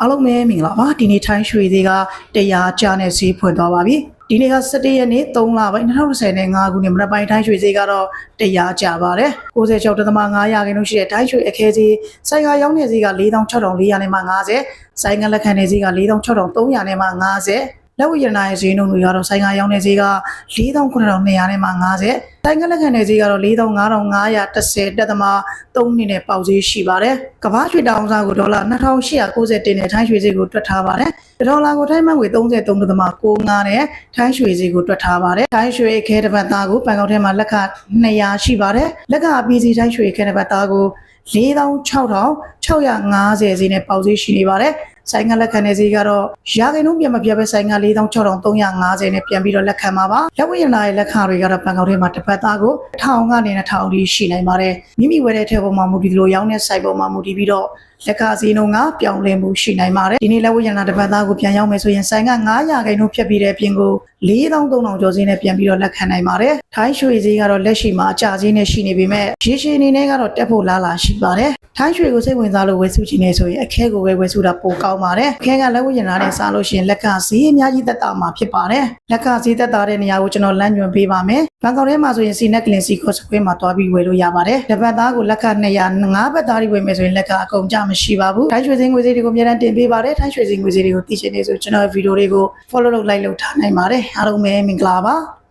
အားလုံးပဲမင်္ဂလာပါဒီနေ့ထိုင်းရွှေသေးကတရားကျနဲ့ဈေးဖွင့်သွားပါပြီဒီနေ့က17ရက်နေ့3လပိုင်း2025ခုနှစ်မနက်ပိုင်းထိုင်းရွှေဈေးကတော့တရားကျပါတယ်96.5ရာခိုင်နှုန်းရှိတဲ့ထိုင်းရွှေအခဲဈေးဆိုင်ကရောင်းနေဈေးက46,400နဲ့မှ50ဆိုင်ကလက်ခံနေဈေးက46,300နဲ့မှ50 လက်ဝတ်ရတနာရဲ့ဈေးနှုန်းတွေကတော့ဆိုင်ကရောင်းနေဈေးက49,200နဲ့မှ50ဆိုင်ကလက်ခံနေဈေးကတော့45,510တက်သမား3နှစ်နဲ့ပေါက်ဈေးရှိပါတယ်ကမ္ဘာရွှေတောင်စားကိုဒေါ်လာ2890တင်နဲ့ထိုင်းရွှေဈေးကိုတွက်ထားပါတယ်ဒေါ်လာကိုထိုင်းမန်ငွေ33.65နဲ့ထိုင်းရွှေဈေးကိုတွက်ထားပါတယ်ထိုင်းရွှေခဲတစ်ပတ်သားကိုဘန်ကောက်ထဲမှာလက်ခ200ရှိပါတယ်လက်ခအပီစီထိုင်းရွှေခဲတစ်ပတ်သားကို46,650ဈေးနဲ့ပေါက်ဈေးရှိနေပါတယ် ဆိုင်ကလက်ခံတဲ့ဈေးကတော့ရာခိုင်နှုန်းပြန်မပြတ်ပဲဆိုင်က46,350နဲ့ပြန်ပြီးတော့လက်ခံပါပါလက်ဝတ်ရနာရဲ့လက်ခံတွေကတော့ဘန်ကောက်ထဲမှာတစ်ပတ်သားကို1000ကနေ2000ထိရှိနိုင်ပါတယ်မိမိဝယ်တဲ့ထဲပေါ်မှာမူတည်ပြီးလို့ရောင်းတဲ့ site ပေါ်မှာမူတည်ပြီးတော့လက်ခဈေးနှုန်းကပြောင်းလဲမှုရှိနိုင်ပါတယ်ဒီနေ့လက်ဝတ်ရနာတစ်ပတ်သားကိုပြန်ရောက်မယ်ဆိုရင်ဆိုင်က900ခိုင်နှုန်းဖြတ်ပြီးတဲ့အပြင်ကို4300ကျော်ဈေးနဲ့ပြန်ပြီးတော့လက်ခံနိုင်ပါတယ်ထိုင်းရွှေဈေးကတော့လက်ရှိမှာအကျဈေးနဲ့ရှိနေပေမဲ့ရေရှည်အနေနဲ့ကတော့တက်ဖို့လားလာရှိပါတယ်ထိုင်းရွှေကိုစိတ်ဝင်စားလို့ဝယ်စုချင်နေဆိုရင်အခဲကိုပဲဝယ်စုတာပိုကောင်းပါတယ်အခဲကလက်ဝတ်ရနာနဲ့စားလို့ရှိရင်လက်ကဈေးအများကြီးသက်သာမှာဖြစ်ပါတယ်လက်ကဈေးသက်သာတဲ့နေရာကိုကျွန်တော်လမ်းညွှန်ပေးပါမယ်ဘန်ကောက်ထဲမှာဆိုရင်စီနက်ကလင်စီကိုစကွေးမှာတွားပြီးဝယ်လို့ရပါတယ်တစ်ပတ်သားကိုလက်ခ200 5ဘတ်သားတွေဝယ်မယ်ဆိုရင်လက်ကအကုန်ကြမရှိပါဘူးထိုင်းရွှေစင်းငွေဈေးတွေကိုအများအားတင်ပေးပါတယ်ထိုင်းရွှေစင်းငွေဈေးတွေကိုသိချင်နေဆိုကျွန်တော်ဗီဒီယိုတွေကို follow လုပ် like လုပ်ထားနိုင်ပါတယ်အားလုံးပဲမင်္ဂလာပါ